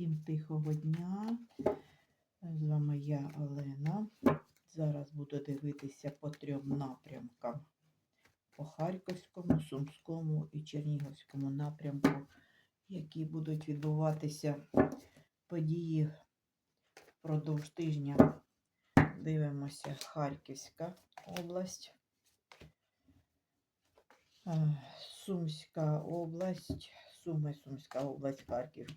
Всім тихого дня. З вами я Олена. Зараз буду дивитися по трьом напрямкам: по Харківському, Сумському і Чернігівському напрямку, які будуть відбуватися події впродовж тижня. Дивимося Харківська область. Е, Сумська область, Суми, Сумська область, Харків,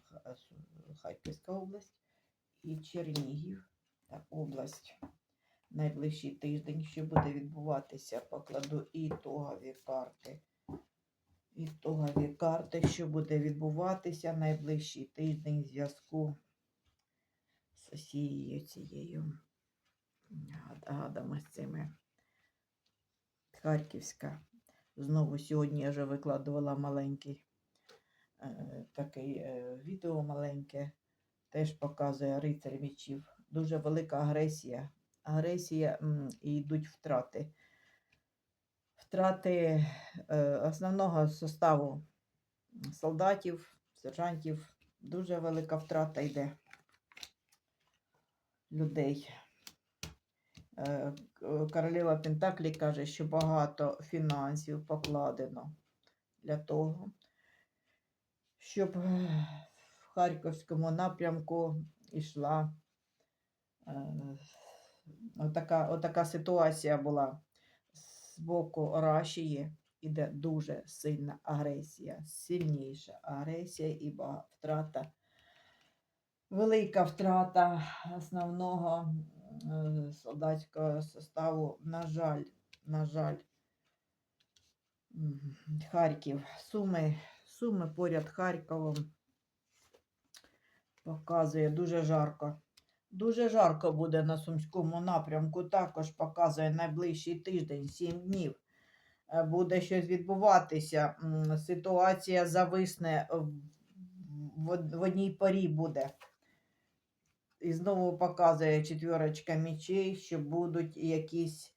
Харківська область і Чернігів та область. Найближчий тиждень, що буде відбуватися, покладу ітогові карти. Ітогові карти, що буде відбуватися найближчий тиждень в зв'язку з усією цією гад- гадами з цими. Харківська. Знову сьогодні я вже викладувала маленький е, такий е, відео маленьке, теж показує рицарь мечів. Дуже велика агресія. Агресія і йдуть втрати. Втрати е, основного составу солдатів, сержантів. Дуже велика втрата йде людей. Е, Королева Пентаклі каже, що багато фінансів покладено для того, щоб е, в Харківському напрямку йшла е, отака, отака ситуація була з боку Рашії. Іде дуже сильна агресія, сильніша агресія і втрата, велика втрата основного е, солдатського составу. На жаль, на жаль, Харків, Суми, Суми поряд Харковом показує дуже жарко. Дуже жарко буде на Сумському напрямку. Також показує найближчий тиждень, 7 днів. Е, Буде щось відбуватися. Ситуація зависне в, в од- в одній порі буде. І знову показує четвірочка мічей, що будуть якісь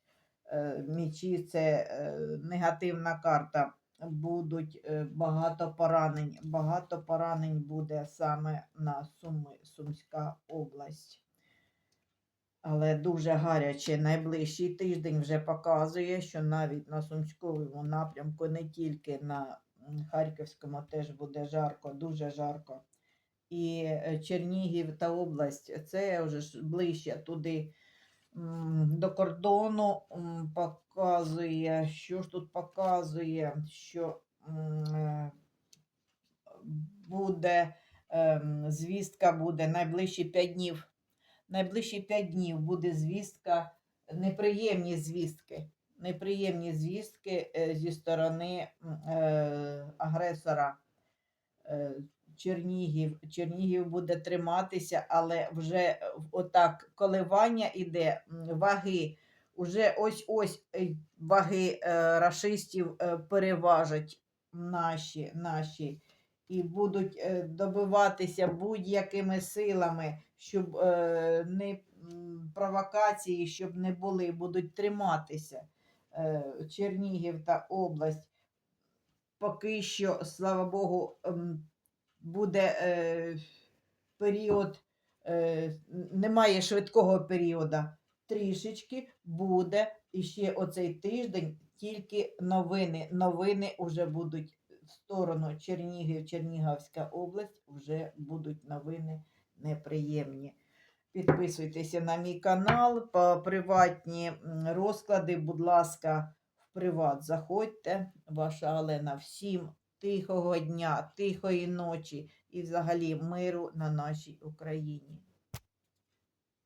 е, мічі, це е, негативна карта. Будуть е, багато поранень. Багато поранень буде саме на Суми, Сумська область. Але дуже гаряче найближчий тиждень вже показує, що навіть на Сумському напрямку, не тільки на Харківському, теж буде жарко, дуже жарко. І е, Чернігів та область це вже ближче туди до кордону показує, що ж тут показує, що е, буде ем, звістка буде найближчі 5 днів. Найближчі 5 днів буде звістка, неприємні звістки. Неприємні звістки е, зі сторони е, агресора. Чернігів. Чернігів буде триматися, але вже е, отак коливання іде ваги. Уже ось-ось е, ваги е, рашистів переважать наші, наші і будуть добиватися будь-якими силами, щоб не провокації, щоб не були, будуть триматися Чернігів та область. Поки що, слава Богу, буде е, період, е, немає швидкого періоду. Трішечки буде і ще оцей тиждень тільки новини. Новини вже будуть в сторону Чернігів, Чернігівська область, вже будуть новини неприємні. Підписуйтеся на мій канал, по приватні розклади, будь ласка, в приват заходьте. Ваша Олена. Всім тихого дня, тихої ночі і взагалі миру на нашій Україні.